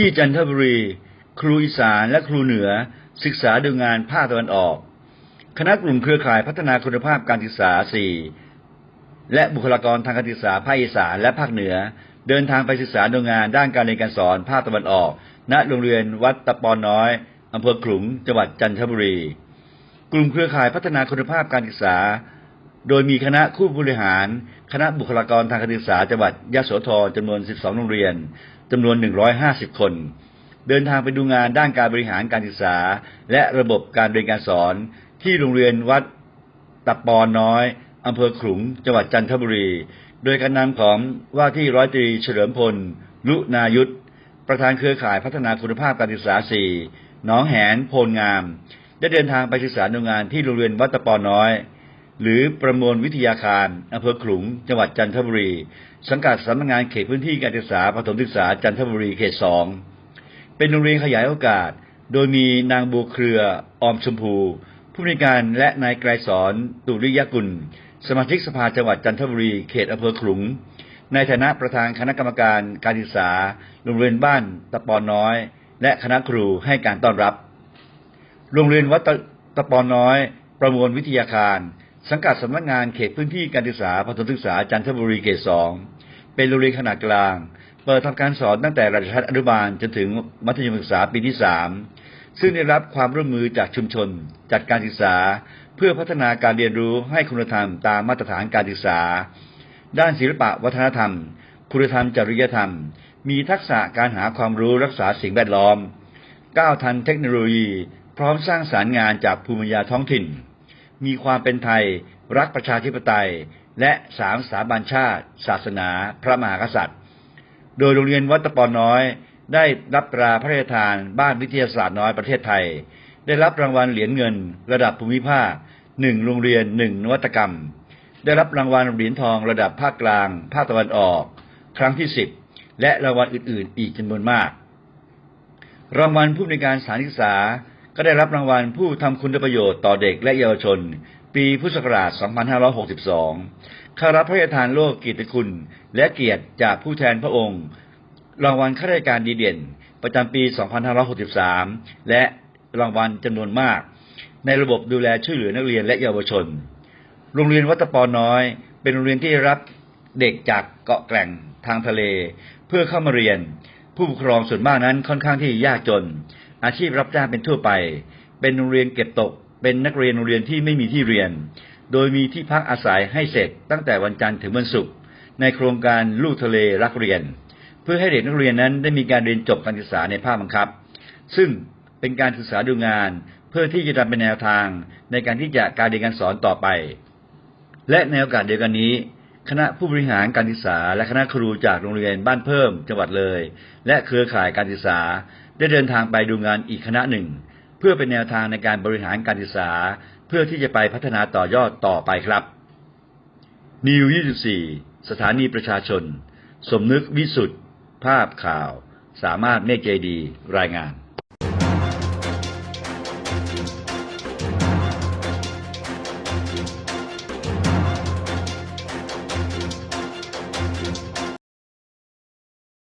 ที่จันทบุรี ครูอีสานและครูเหนือ ศึกษาดูงานภาคตะวันออก คณะกลุ่มเครือข่ายพัฒนาคุณภาพการศึกษา 4 และบุคลากรทางการศึกษาภาคอีสานและภาคเหนือ เดินทางไปศึกษาดูงานด้านการเรียนการสอนภาคตะวันออก ณโรงเรียนวัดตะปอนน้อยอำเภอขลุงจังหวัดจันทบุรี กลุ่มเครือข่ายพัฒนาคุณภาพการศึกษา โดยมีคณะผู้บริหาร คณะบุคลากรทางการศึกษาจังหวัดยะโสธรจำนวน 12 โรงเรียน จำนวน 150 คน เดินทางไปดูงานด้านการบริหารการศึกษา และระบบการเรียนการสอน ที่โรงเรียนวัดตะปอนน้อยอำเภอขลุงจังหวัดจันทบุรี โดยการนำของว่าที่ร้อยตรีเฉลิมพล ลุนายุทธประธานเครือข่ายพัฒนาคุณภาพการศึกษา4หนองแหนโพลงาม ได้เดินทางไปศึกษาดูงานที่โรงเรียนวัดตะปอน้อย หรือประมวลวิทยาคารอำเภอขลุง จังหวัดจันทบุรี สังกัดสำนักงานเขตพื้นที่การศึกษาประถมศึกษาจันทบุรีเขตสองเป็นโรงเรียนขยายโอกาส โดยมีนางบัวเครือออมชมพู ผู้ในการและนายไกรสอนตุริยกุล สมาชิกสภาจังหวัดจันทบุรีเขตอำเภอขลุง ในฐานะประธานคณะกรรมการการศึกษา โรงเรียนบ้านตะปอนน้อย และคณะครูให้การต้อนรับ โรงเรียนวัดตะตะปอนน้อย ประมวลวิทยาคาร สังกัดสำนักงานเขตพื้นที่การศึกษาประถมศึกษาจันทบุรีเขตสองเป็นโรงเรียนขนาดกลาง เปิดทำการสอนตั้งแต่ระดับชั้นอนุบาลจนถึงมัธยมศึกษาปีที่สามซึ่งได้รับความร่วมมือจากชุมชน จัดการศึกษา เพื่อพัฒนาการเรียนรู้ให้คุณธรรมตามมาตรฐานการศึกษา ด้านศิลปะวัฒนธรรม คุณธรรมจริยธรรม มีทักษะการหาความรู้รักษาสิ่งแวดล้อมก้าวทันเทคโนโลยี พร้อมสร้างสารรค์งานจากภูมิปัญญาท้องถิ่น มีความเป็นไทย รักประชาธิปไตย และสามสถาบันชาติ ศาสนา พระมหากษัตริย์ โดยโรงเรียนวัดตะปอนน้อย ได้รับตราพระราชทานบ้านวิทยาศาสตร์น้อยประเทศไทย ได้รับรางวัลเหรียญเงิน ระดับภูมิภาคหนึ่งโรงเรียนหนึ่งนวัตกรรม ได้รับรางวัลเหรียญทองระดับภาคกลาง ภาคตะวันออก ครั้งที่สิบและรางวัลอื่น ๆ อีกจำนวนมาก รางวัลผู้ในการสถานศึกษา ก็ได้รับรางวัลผู้ทำคุณประโยชน์ต่อเด็กและเยาวชน ปีพุทธศักราช 2562ข้ารับพระราชทานโลกกียรติคุณ และเกียรติจากผู้แทนพระองค์ รางวัลข้าราชการดีเด่น ประจำปี 2563 และรางวัลจำนวนมาก ในระบบดูแลช่วยเหลือนักเรียนและเยาวชน โรงเรียนวัตปอน้อย เป็นโรงเรียนที่รับเด็กจากเกาะแกร่งทางทะเล เพื่อเข้ามาเรียน ผู้ปกครองส่วนมากนั้นค่อนข้างที่ยากจน อาชีพรับจ้างเป็นทั่วไป เป็นโรงเรียนเก็บตก เป็นนักเรียนโรงเรียนที่ไม่มีที่เรียน โดยมีที่พักอาศัยให้เสร็จตั้งแต่วันจันทร์ถึงวันศุกร์ในโครงการลูกทะเลรักเรียน เพื่อให้เด็กนักเรียนนั้นได้มีการเรียนจบการศึกษาในภาคบังคับ ซึ่งเป็นการศึกษาดูงาน เพื่อที่จะทำเป็นแนวทางในการที่จะการเรียนการสอนต่อไป และในโอกาสเดียวกันนี้ คณะผู้บริหารการศึกษา และคณะครูจากโรงเรียนบ้านเพิ่มจังหวัดเลย และเครือข่ายการศึกษา ได้เดินทางไปดูงานอีกคณะหนึ่ง เพื่อเป็นแนวทางในการบริหารการศึกษา เพื่อที่จะไปพัฒนาต่อยอดต่อไปครับนิว24 สถานีประชาชน สมนึกวิสุทธ์ภาพข่าว สามารถเมฆเจดี รายงาน